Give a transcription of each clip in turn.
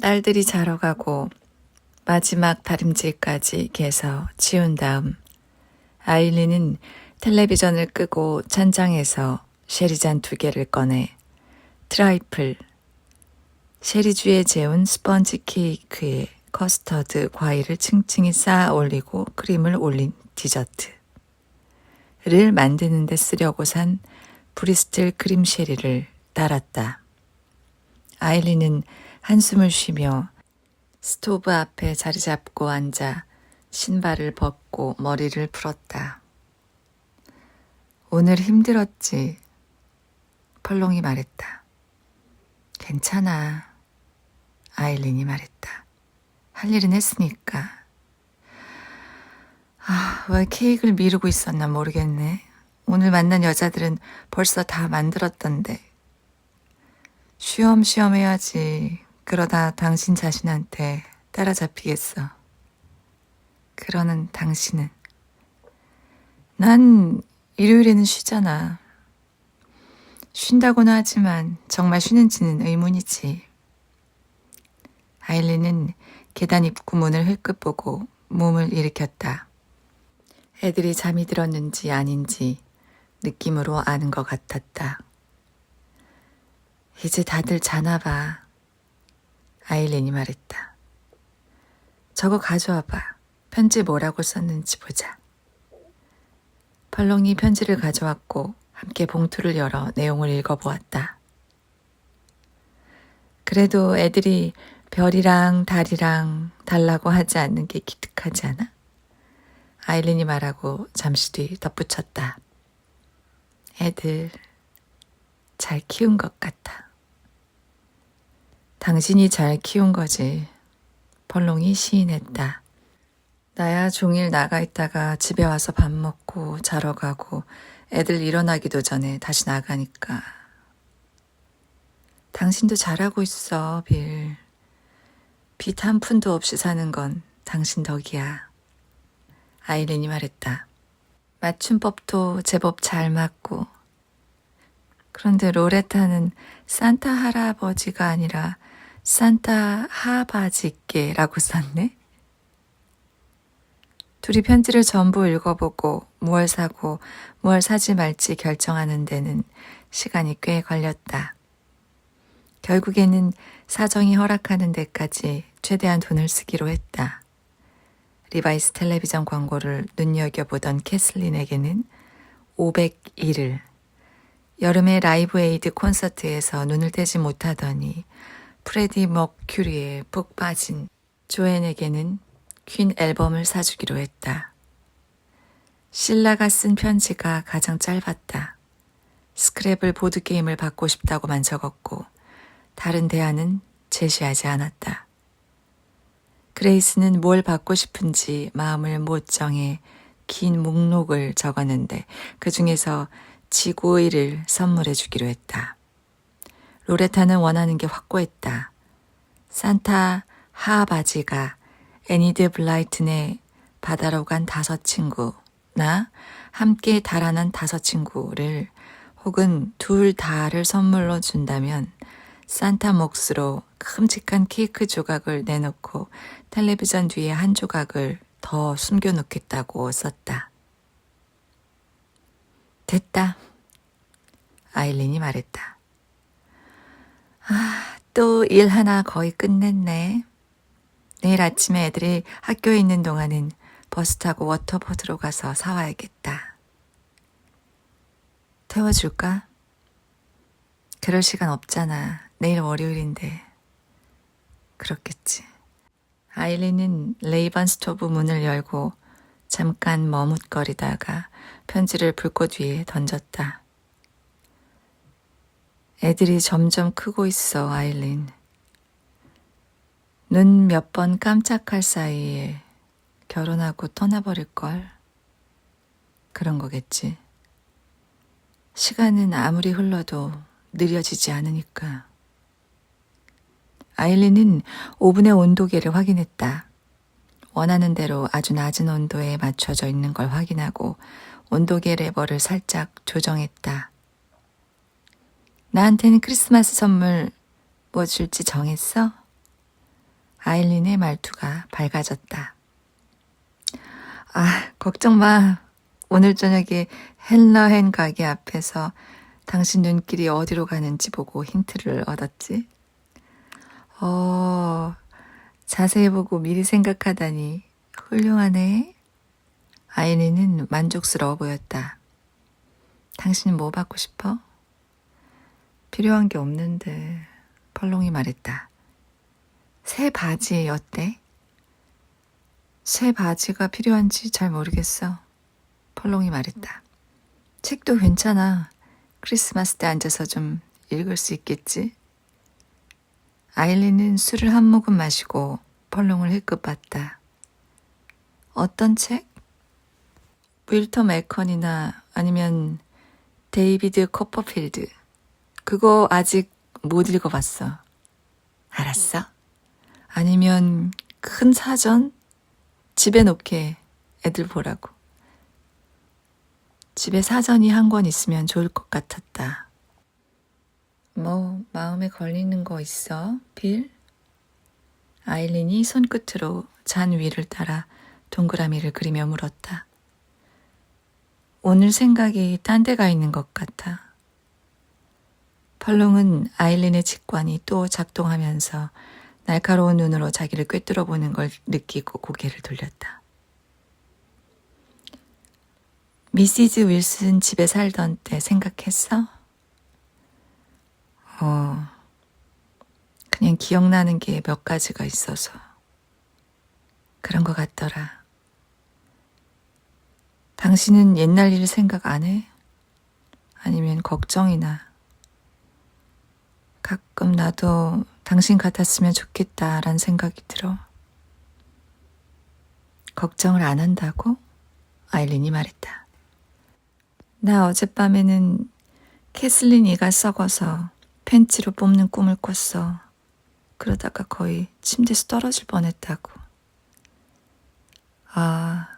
딸들이 자러 가고 마지막 다림질까지 개서 치운 다음 아일리는 텔레비전을 끄고 찬장에서 쉐리잔 두 개를 꺼내 트라이플, 쉐리주에 재운 스펀지 케이크에 커스터드 과일을 층층이 쌓아 올리고 크림을 올린 디저트를 만드는 데 쓰려고 산 브리스틀 크림 쉐리를 따랐다. 아일리는 한숨을 쉬며 스토브 앞에 자리 잡고 앉아 신발을 벗고 머리를 풀었다. 오늘 힘들었지. 펄롱이 말했다. 괜찮아. 아일린이 말했다. 할 일은 했으니까. 아, 왜 케이크를 미루고 있었나 모르겠네. 오늘 만난 여자들은 벌써 다 만들었던데. 쉬엄쉬엄 해야지. 그러다 당신 자신한테 따라잡히겠어. 그러는 당신은. 난 일요일에는 쉬잖아. 쉰다고는 하지만 정말 쉬는지는 의문이지. 아일리는 계단 입구 문을 흘끗 보고 몸을 일으켰다. 애들이 잠이 들었는지 아닌지 느낌으로 아는 것 같았다. 이제 다들 자나 봐. 아일린이 말했다. 저거 가져와 봐. 편지 뭐라고 썼는지 보자. 펄롱이 편지를 가져왔고 함께 봉투를 열어 내용을 읽어보았다. 그래도 애들이 별이랑 달이랑 달라고 하지 않는 게 기특하지 않아? 아일린이 말하고 잠시 뒤 덧붙였다. 애들 잘 키운 것 같아. 당신이 잘 키운 거지. 펄롱이 시인했다. 나야 종일 나가 있다가 집에 와서 밥 먹고 자러 가고 애들 일어나기도 전에 다시 나가니까. 당신도 잘하고 있어, 빌. 빚 한 푼도 없이 사는 건 당신 덕이야. 아이린이 말했다. 맞춤법도 제법 잘 맞고. 그런데 로레타는 산타 할아버지가 아니라 산타 하바지께라고 썼네? 둘이 편지를 전부 읽어보고 무얼 사고 무얼 사지 말지 결정하는 데는 시간이 꽤 걸렸다. 결국에는 사정이 허락하는 데까지 최대한 돈을 쓰기로 했다. 리바이스 텔레비전 광고를 눈여겨보던 캐슬린에게는 501을 여름의 라이브 에이드 콘서트에서 눈을 떼지 못하더니 프레디 머큐리에 푹 빠진 조앤에게는 퀸 앨범을 사주기로 했다. 신라가 쓴 편지가 가장 짧았다. 스크랩을 보드게임을 받고 싶다고만 적었고 다른 대안은 제시하지 않았다. 그레이스는 뭘 받고 싶은지 마음을 못 정해 긴 목록을 적었는데 그 중에서 지구의를 선물해 주기로 했다. 로레타는 원하는 게 확고했다. 산타 하바지가 애니드 블라이튼의 바다로 간 다섯 친구나 함께 달아난 다섯 친구를 혹은 둘 다를 선물로 준다면 산타 몫으로 큼직한 케이크 조각을 내놓고 텔레비전 뒤에 한 조각을 더 숨겨놓겠다고 썼다. 됐다. 아일린이 말했다. 아, 또 일 하나 거의 끝냈네. 내일 아침에 애들이 학교에 있는 동안은 버스 타고 워터보드로 가서 사와야겠다. 태워줄까? 그럴 시간 없잖아. 내일 월요일인데. 그렇겠지. 아일린은 레이번 스토브 문을 열고 잠깐 머뭇거리다가 편지를 불꽃 위에 던졌다. 애들이 점점 크고 있어, 아일린. 눈 몇 번 깜짝할 사이에 결혼하고 떠나버릴걸. 그런 거겠지. 시간은 아무리 흘러도 느려지지 않으니까. 아일린은 오븐의 온도계를 확인했다. 원하는 대로 아주 낮은 온도에 맞춰져 있는 걸 확인하고 온도계 레버를 살짝 조정했다. 나한테는 크리스마스 선물 뭐 줄지 정했어? 아일린의 말투가 밝아졌다. 아, 걱정 마. 오늘 저녁에 헬러헨 가게 앞에서 당신 눈길이 어디로 가는지 보고 힌트를 얻었지. 어, 자세히 보고 미리 생각하다니 훌륭하네. 아이린은 만족스러워 보였다. 당신은 뭐 받고 싶어? 필요한 게 없는데, 펄롱이 말했다. 새 바지 어때? 새 바지가 필요한지 잘 모르겠어. 펄롱이 말했다. 책도 괜찮아. 크리스마스 때 앉아서 좀 읽을 수 있겠지? 아일린은 술을 한 모금 마시고 펄롱을 힐끗 봤다. 어떤 책? 윌터 맥컨이나 아니면 데이비드 코퍼필드. 그거 아직 못 읽어봤어. 알았어. 아니면 큰 사전? 집에 놓게 애들 보라고. 집에 사전이 한 권 있으면 좋을 것 같았다. 뭐, 마음에 걸리는 거 있어, 빌? 아일린이 손끝으로 잔 위를 따라 동그라미를 그리며 물었다. 오늘 생각이 딴 데가 있는 것 같아. 펄롱은 아일린의 직관이 또 작동하면서 날카로운 눈으로 자기를 꿰뚫어 보는 걸 느끼고 고개를 돌렸다. 미시즈 윌슨 집에 살던 때 생각했어? 어, 그냥 기억나는 게 몇 가지가 있어서. 그런 것 같더라. 당신은 옛날 일 생각 안 해? 아니면 걱정이나. 가끔 나도 당신 같았으면 좋겠다라는 생각이 들어. 걱정을 안 한다고? 아일린이 말했다. 나 어젯밤에는 캐슬린 이가 썩어서 팬츠로 뽑는 꿈을 꿨어. 그러다가 거의 침대에서 떨어질 뻔했다고. 아,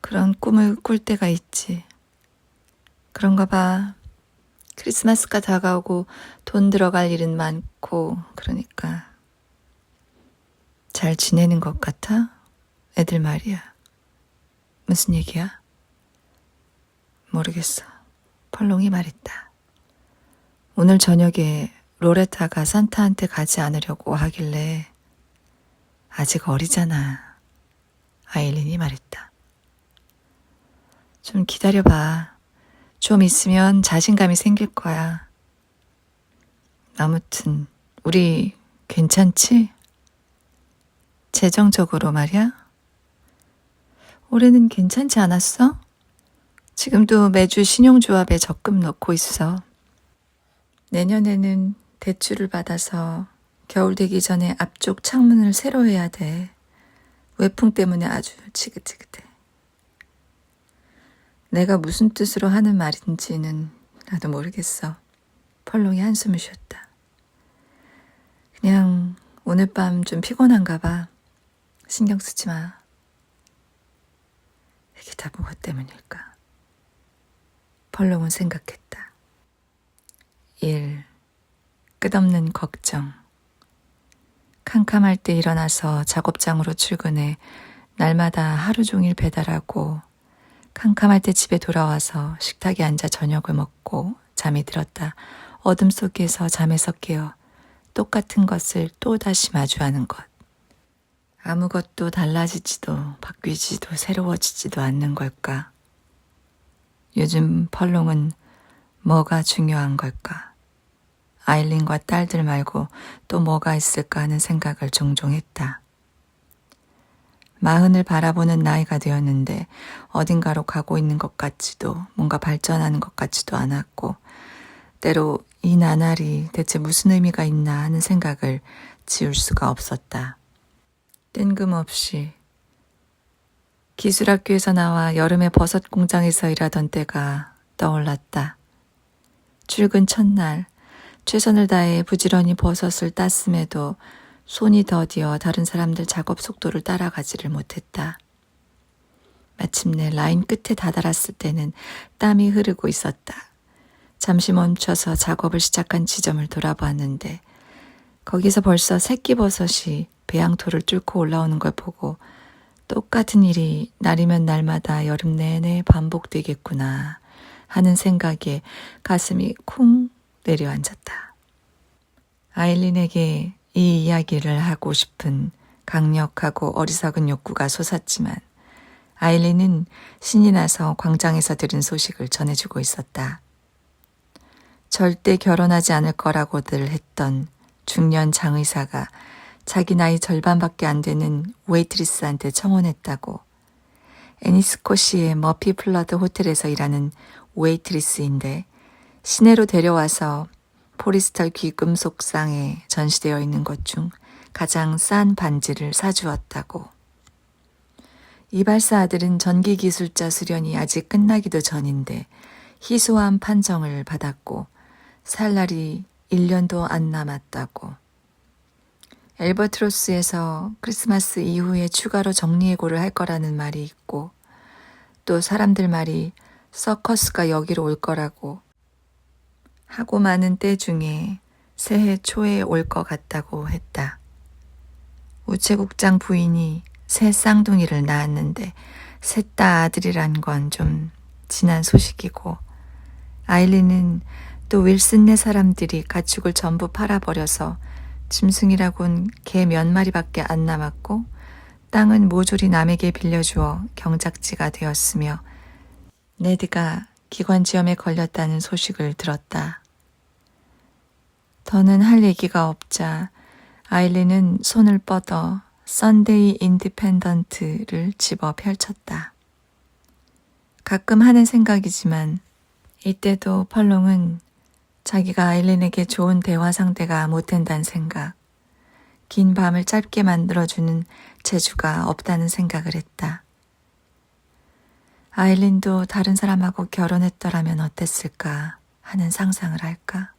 그런 꿈을 꿀 때가 있지. 그런가 봐. 크리스마스가 다가오고 돈 들어갈 일은 많고, 그러니까. 잘 지내는 것 같아? 애들 말이야. 무슨 얘기야? 모르겠어. 펄롱이 말했다. 오늘 저녁에 로레타가 산타한테 가지 않으려고 하길래 아직 어리잖아. 아일린이 말했다. 좀 기다려봐. 좀 있으면 자신감이 생길 거야. 아무튼, 우리 괜찮지? 재정적으로 말이야? 올해는 괜찮지 않았어? 지금도 매주 신용조합에 적금 넣고 있어. 내년에는 대출을 받아서 겨울 되기 전에 앞쪽 창문을 새로 해야 돼. 외풍 때문에 아주 지긋지긋해. 내가 무슨 뜻으로 하는 말인지는 나도 모르겠어. 펄롱이 한숨을 쉬었다. 그냥 오늘 밤 좀 피곤한가 봐. 신경 쓰지 마. 이게 다 무엇 때문일까? 펄롱은 생각했다. 1. 끝없는 걱정. 캄캄할 때 일어나서 작업장으로 출근해 날마다 하루 종일 배달하고 캄캄할 때 집에 돌아와서 식탁에 앉아 저녁을 먹고 잠이 들었다. 어둠 속에서 잠에서 깨어 똑같은 것을 또다시 마주하는 것. 아무것도 달라지지도 바뀌지도 새로워지지도 않는 걸까? 요즘 펄롱은 뭐가 중요한 걸까? 아일린과 딸들 말고 또 뭐가 있을까 하는 생각을 종종 했다. 마흔을 바라보는 나이가 되었는데 어딘가로 가고 있는 것 같지도 뭔가 발전하는 것 같지도 않았고 때로 이 나날이 대체 무슨 의미가 있나 하는 생각을 지울 수가 없었다. 뜬금없이 기술학교에서 나와 여름에 버섯 공장에서 일하던 때가 떠올랐다. 출근 첫날 최선을 다해 부지런히 버섯을 땄음에도 손이 더디어 다른 사람들 작업 속도를 따라가지를 못했다. 마침내 라인 끝에 다다랐을 때는 땀이 흐르고 있었다. 잠시 멈춰서 작업을 시작한 지점을 돌아보았는데 거기서 벌써 새끼버섯이 배양토를 뚫고 올라오는 걸 보고 똑같은 일이 날이면 날마다 여름 내내 반복되겠구나 하는 생각에 가슴이 쿵 내려앉았다. 아일린에게 이 이야기를 하고 싶은 강력하고 어리석은 욕구가 솟았지만 아일린은 신이 나서 광장에서 들은 소식을 전해주고 있었다. 절대 결혼하지 않을 거라고들 했던 중년 장의사가 자기 나이 절반밖에 안 되는 웨이트리스한테 청혼했다고. 애니스코시의 머피 플러드 호텔에서 일하는 웨이트리스인데 시내로 데려와서 포리스털 귀금속상에 전시되어 있는 것 중 가장 싼 반지를 사주었다고. 이발사 아들은 전기기술자 수련이 아직 끝나기도 전인데 희소한 판정을 받았고 살 날이 1년도 안 남았다고. 엘버트로스에서 크리스마스 이후에 추가로 정리해고를 할 거라는 말이 있고 또 사람들 말이 서커스가 여기로 올 거라고 하고 많은 때 중에 새해 초에 올 것 같다고 했다. 우체국장 부인이 새 쌍둥이를 낳았는데 셋 다 아들이란 건 좀 지난 소식이고 아일린은 또 윌슨네 사람들이 가축을 전부 팔아버려서 짐승이라곤 개 몇 마리밖에 안 남았고 땅은 모조리 남에게 빌려주어 경작지가 되었으며 네드가 기관지염에 걸렸다는 소식을 들었다. 더는 할 얘기가 없자 아일린은 손을 뻗어 썬데이 인디펜던트를 집어 펼쳤다. 가끔 하는 생각이지만 이때도 펄롱은 자기가 아일린에게 좋은 대화 상대가 못 된다는 생각, 긴 밤을 짧게 만들어주는 재주가 없다는 생각을 했다. 아일린도 다른 사람하고 결혼했더라면 어땠을까 하는 상상을 할까?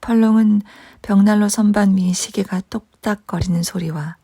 펄롱은 벽난로 선반 위 시계가 똑딱거리는 소리와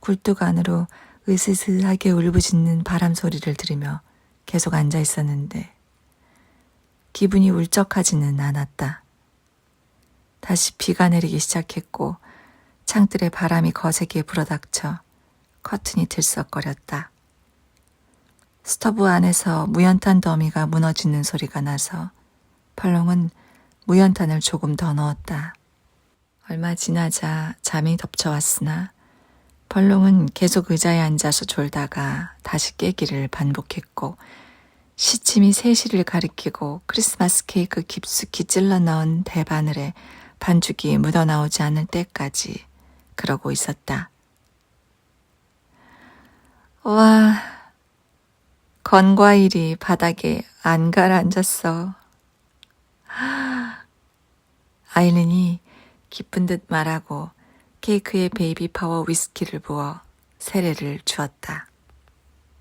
굴뚝 안으로 으스스하게 울부짖는 바람 소리를 들으며 계속 앉아 있었는데 기분이 울적하지는 않았다. 다시 비가 내리기 시작했고 창틀에 바람이 거세게 불어닥쳐 커튼이 들썩거렸다. 스토브 안에서 무연탄 더미가 무너지는 소리가 나서 펄롱은 무연탄을 조금 더 넣었다. 얼마 지나자 잠이 덮쳐왔으나 펄롱은 계속 의자에 앉아서 졸다가 다시 깨기를 반복했고 시침이 3시를 가리키고 크리스마스 케이크 깊숙이 찔러 넣은 대바늘에 반죽이 묻어나오지 않을 때까지 그러고 있었다. 와, 건과일이 바닥에 안 가라앉았어. 아일린이 기쁜 듯 말하고 케이크에 베이비 파워 위스키를 부어 세례를 주었다.